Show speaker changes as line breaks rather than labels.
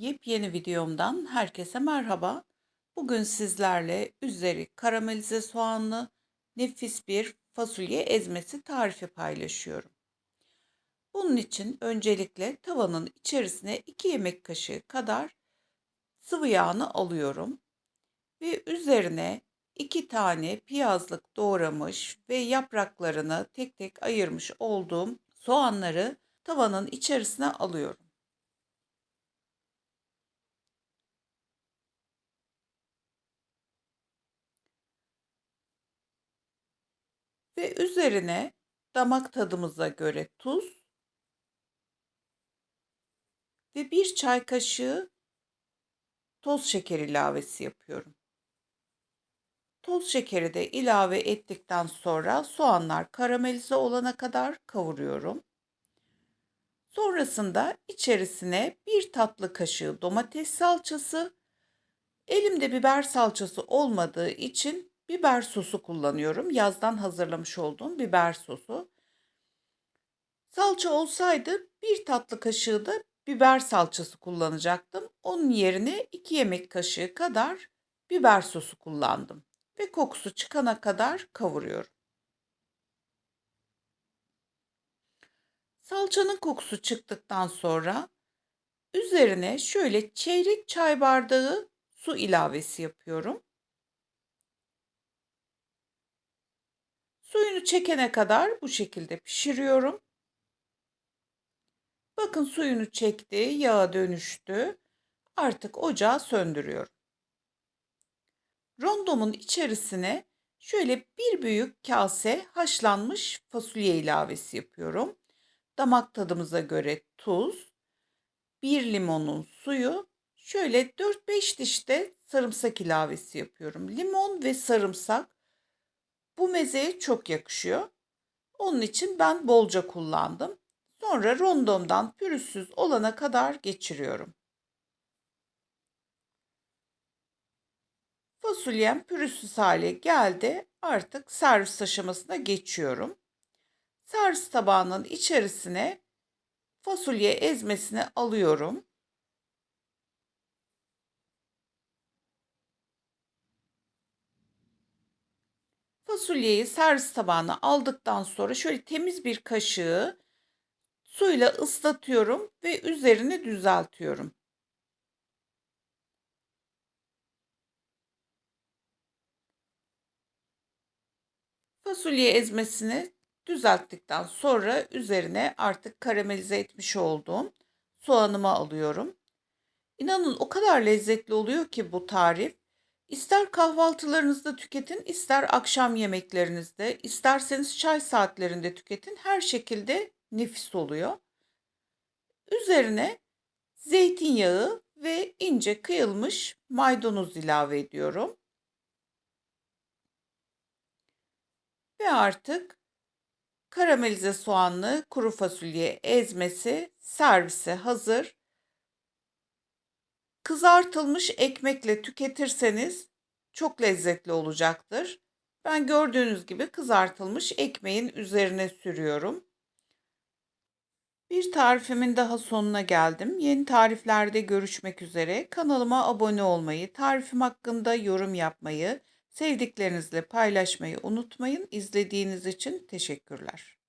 Yepyeni videomdan herkese merhaba. Bugün sizlerle üzeri karamelize soğanlı nefis bir fasulye ezmesi tarifi paylaşıyorum. Bunun için öncelikle tavanın içerisine 2 yemek kaşığı kadar sıvı yağını alıyorum ve üzerine 2 tane piyazlık doğramış ve yapraklarını tek tek ayırmış olduğum soğanları tavanın içerisine alıyorum. Ve üzerine damak tadımıza göre tuz ve bir çay kaşığı toz şeker ilavesi yapıyorum. Toz şekeri de ilave ettikten sonra soğanlar karamelize olana kadar kavuruyorum. Sonrasında içerisine bir tatlı kaşığı domates salçası, elimde biber salçası olmadığı için biber sosu kullanıyorum. Yazdan hazırlamış olduğum biber sosu. Salça olsaydı bir tatlı kaşığı da biber salçası kullanacaktım. Onun yerine 2 yemek kaşığı kadar biber sosu kullandım ve kokusu çıkana kadar kavuruyorum. Salçanın kokusu çıktıktan sonra üzerine şöyle çeyrek çay bardağı su ilavesi yapıyorum. Suyunu çekene kadar bu şekilde pişiriyorum. Bakın suyunu çekti, yağa dönüştü. Artık ocağı söndürüyorum. Rondomun içerisine şöyle bir büyük kase haşlanmış fasulye ilavesi yapıyorum. Damak tadımıza göre tuz, bir limonun suyu, şöyle 4-5 diş de sarımsak ilavesi yapıyorum. Limon ve sarımsak bu mezeye çok yakışıyor. Onun için ben bolca kullandım. Sonra rondomdan pürüzsüz olana kadar geçiriyorum. Fasulyem pürüzsüz hale geldi. Artık servis aşamasına geçiyorum. Servis tabağının içerisine fasulye ezmesini alıyorum. Fasulyeyi servis tabağına aldıktan sonra şöyle temiz bir kaşığı suyla ıslatıyorum ve üzerini düzeltiyorum. Fasulye ezmesini düzelttikten sonra üzerine artık karamelize etmiş olduğum soğanımı alıyorum. İnanın o kadar lezzetli oluyor ki bu tarif. İster kahvaltılarınızda tüketin, ister akşam yemeklerinizde, isterseniz çay saatlerinde tüketin. Her şekilde nefis oluyor. Üzerine zeytinyağı ve ince kıyılmış maydanoz ilave ediyorum. Ve artık karamelize soğanlı kuru fasulye ezmesi servise hazır. Kızartılmış ekmekle tüketirseniz çok lezzetli olacaktır. Ben gördüğünüz gibi kızartılmış ekmeğin üzerine sürüyorum. Bir tarifimin daha sonuna geldim. Yeni tariflerde görüşmek üzere. Kanalıma abone olmayı, tarifim hakkında yorum yapmayı, sevdiklerinizle paylaşmayı unutmayın. İzlediğiniz için teşekkürler.